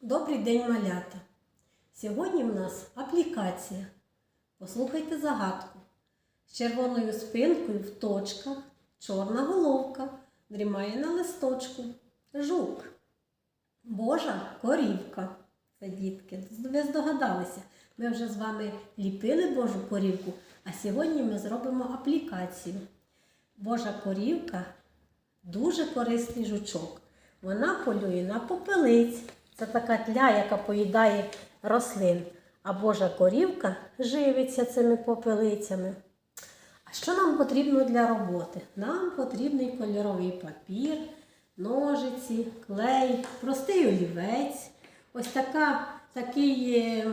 Добрий день, малята! Сьогодні в нас аплікація. Послухайте загадку. З червоною спинкою в точках чорна головка дрімає на листочку. Жук. Божа корівка. Це дітки. Ви здогадалися. Ми вже з вами ліпили Божу корівку, а сьогодні ми зробимо аплікацію. Божа корівка дуже корисний жучок. Вона полює на попелиць. Це така тля, яка поїдає рослин. А Божа корівка живиться цими попелицями. А що нам потрібно для роботи? Нам потрібний кольоровий папір, ножиці, клей, простий олівець, ось така такий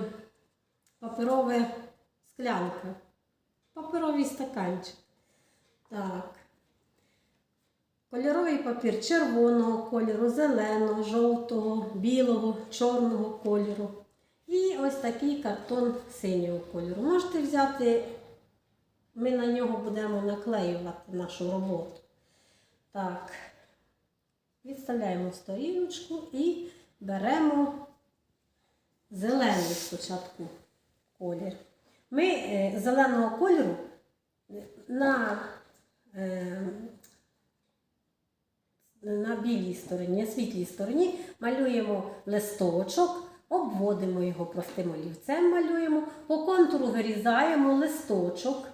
паперова склянка, паперовий стаканчик. Так. Кольоровий папір червоного кольору, зеленого, жовтого, білого, чорного кольору. І ось такий картон синього кольору. Можете взяти, ми на нього будемо наклеювати нашу роботу. Так, відставляємо сторіночку і беремо зелений спочатку колір. Ми е, зеленого кольору на е, на білій стороні, на світлій стороні малюємо листочок, обводимо його простим олівцем, малюємо, по контуру вирізаємо листочок.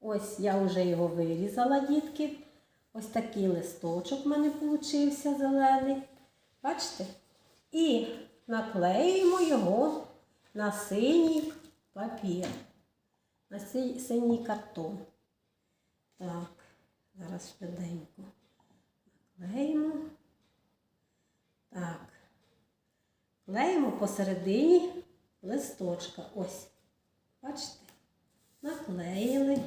Ось я вже його вирізала, дітки. Ось такий листочок в мене получився зелений. Бачите? І наклеїмо його на синій папір, на синій картон. Так, зараз швиденько. Клеїмо. Так. Клеїмо посередині листочка. Ось. Бачите? Наклеїли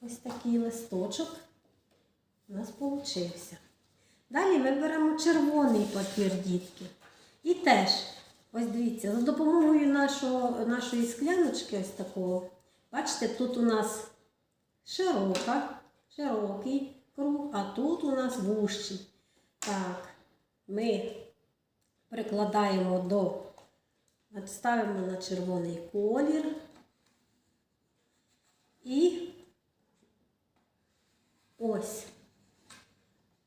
ось такий листочок. У нас получився. Далі ми беремо червоний папір, дітки. І теж, ось дивіться, за допомогою нашого, нашої скляночки, ось такого, бачите, тут у нас широка, широкий круг, а тут у нас вущий. Так, ми прикладаємо до, ставимо на червоний колір і ось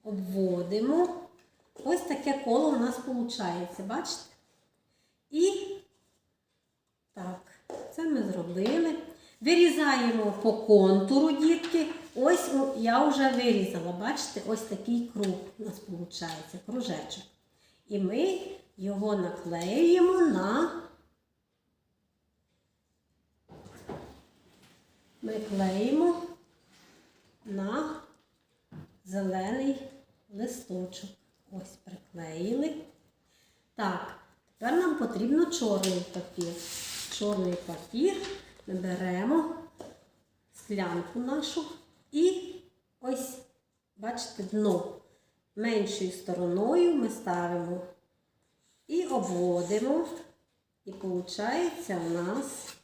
обводимо. Ось таке коло у нас виходить, бачите? І так, це ми зробили. Вирізаємо по контуру, дітки. Ось я вже вирізала, бачите, ось такий круг у нас виходить, кружечок. І ми його наклеюємо на. Ми клеїмо на зелений листочок. Ось приклеїли. Так, тепер нам потрібно чорний папір. Чорний папір ми беремо склянку нашу і ось, бачите, дно меншою стороною ми ставимо і обводимо. І виходить у нас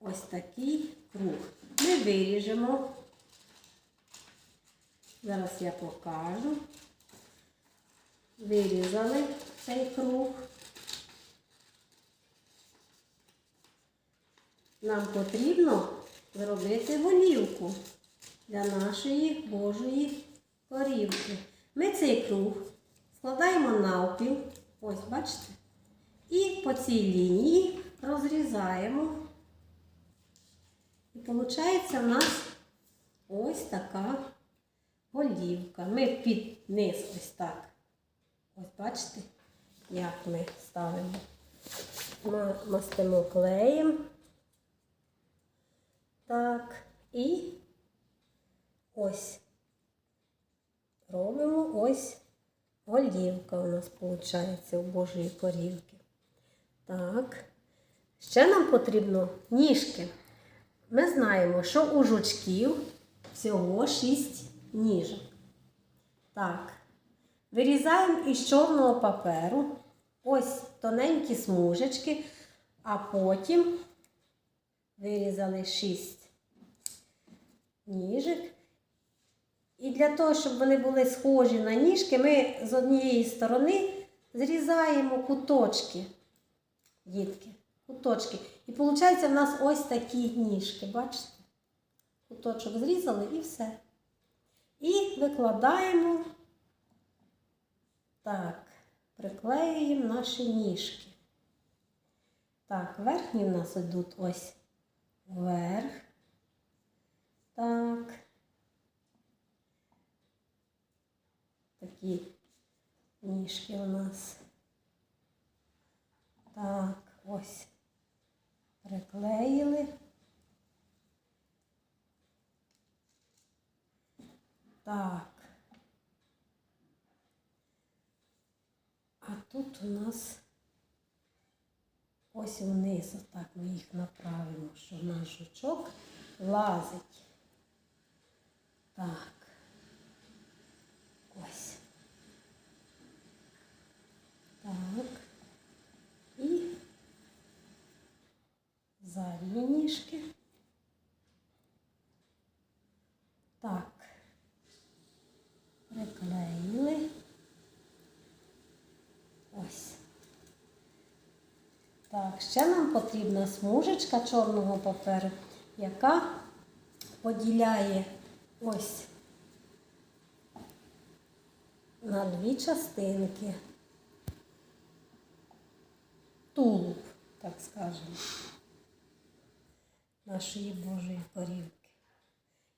ось такий круг. Ми виріжемо. Зараз я покажу. Вирізали цей круг. Нам потрібно зробити голівку для нашої Божої корівки. Ми цей круг складаємо навпіл, ось бачите, і по цій лінії розрізаємо. І виходить у нас ось така голівка. Ми під низ ось так. Ось бачите, як ми ставимо. Мастимо клеєм. Так, і ось робимо ось голівка у нас виходить у Божої корівки. Так. Ще нам потрібно ніжки. Ми знаємо, що у жучків всього 6 ніжок. Так. Вирізаємо із чорного паперу ось тоненькі смужечки, а потім вирізали 6 ніжок. І для того, щоб вони були схожі на ніжки, ми з однієї сторони зрізаємо куточки, дітки, куточки. І виходить в нас ось такі ніжки, бачите? Куточок зрізали і все. І викладаємо, так, приклеюємо наші ніжки. Так, верхні в нас йдуть ось вверх. Так. Такі ніжки у нас. Так, ось. Приклеїли. Так. А тут у нас ось вниз, отак ми їх направимо, що наш жучок лазить. Так. Ось. Так. І задні ніжки. Так. Приклеїли. Ось. Так, ще нам потрібна смужечка чорного паперу, яка поділяє ось на дві частинки. Тулуб, так скажемо, нашої Божої корівки.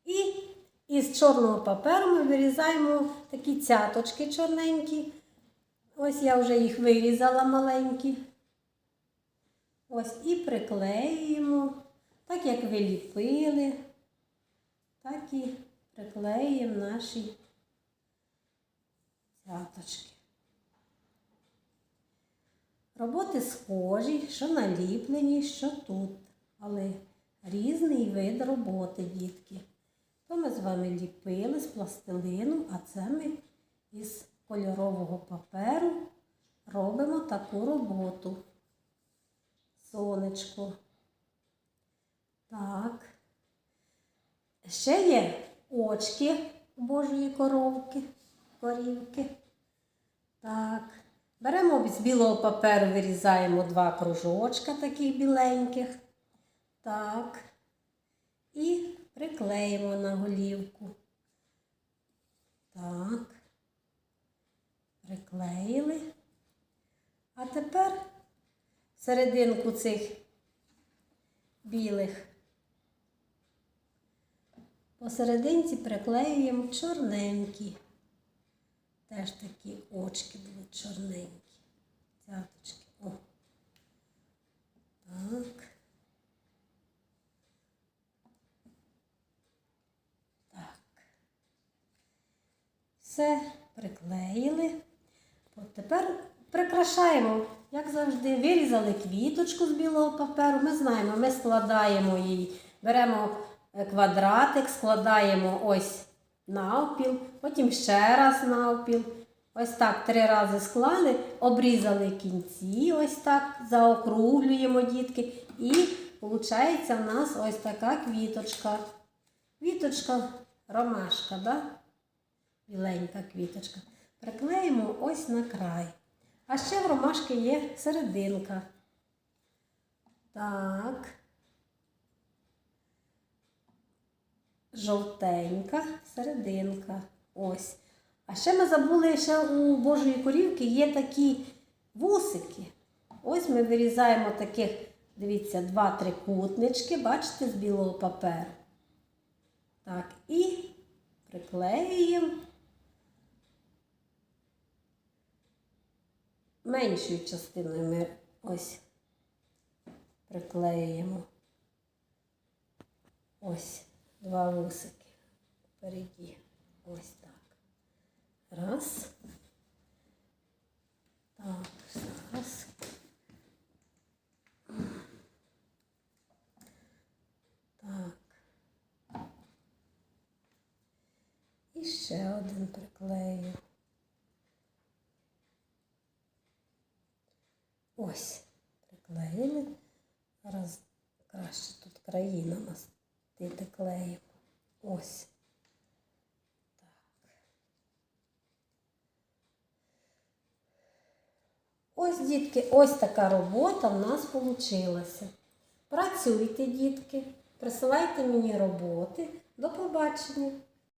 І із чорного паперу ми вирізаємо такі цяточки чорненькі. Ось я вже їх вирізала маленькі. Ось і приклеюємо, так як ви ліпили, так і приклеюємо наші цяточки. Роботи схожі, що наліплені, що тут, але різний вид роботи, дітки. То ми з вами ліпили з пластилину, а це ми із кольорового паперу робимо таку роботу. Сонечко. Так. Ще є очки Божої коровки, корівки. Так. Беремо з білого паперу, вирізаємо два кружочка таких біленьких. Так. І приклеїмо на голівку. Так. Приклеїли. А тепер серединку цих білих посерединці приклеюємо чорненькі. Теж такі очки будуть чорненькі. Цяточки. О. Так. Так. Все приклеїли. От тепер прикрашаємо, як завжди, вирізали квіточку з білого паперу. Ми знаємо, ми складаємо її, беремо е, квадратик, складаємо ось навпіл, потім ще раз навпіл. Ось так три рази склали, обрізали кінці, ось так, заокруглюємо дітки. І виходить в нас ось така квіточка. Квіточка ромашка, да? біленька квіточка. Приклеїмо ось на край. А ще в ромашки є серединка. Так. Жовтенька серединка. Ось. А ще ми забули, ще у Божої корівки є такі вусики. Ось ми вирізаємо таких, дивіться, два трикутнички, бачите, з білого паперу. Так, і приклеюємо меншою частиною ми ось приклеюємо ось два вусики впереді. Ось так. Раз. Так, зараз. Так. І ще один приклею. Ось, приклеїли. Зараз краще тут краї намастити доклеїмо. Ось. Так. Ось, дітки, ось така робота в нас вийшла. Працюйте, дітки, присилайте мені роботи. До побачення!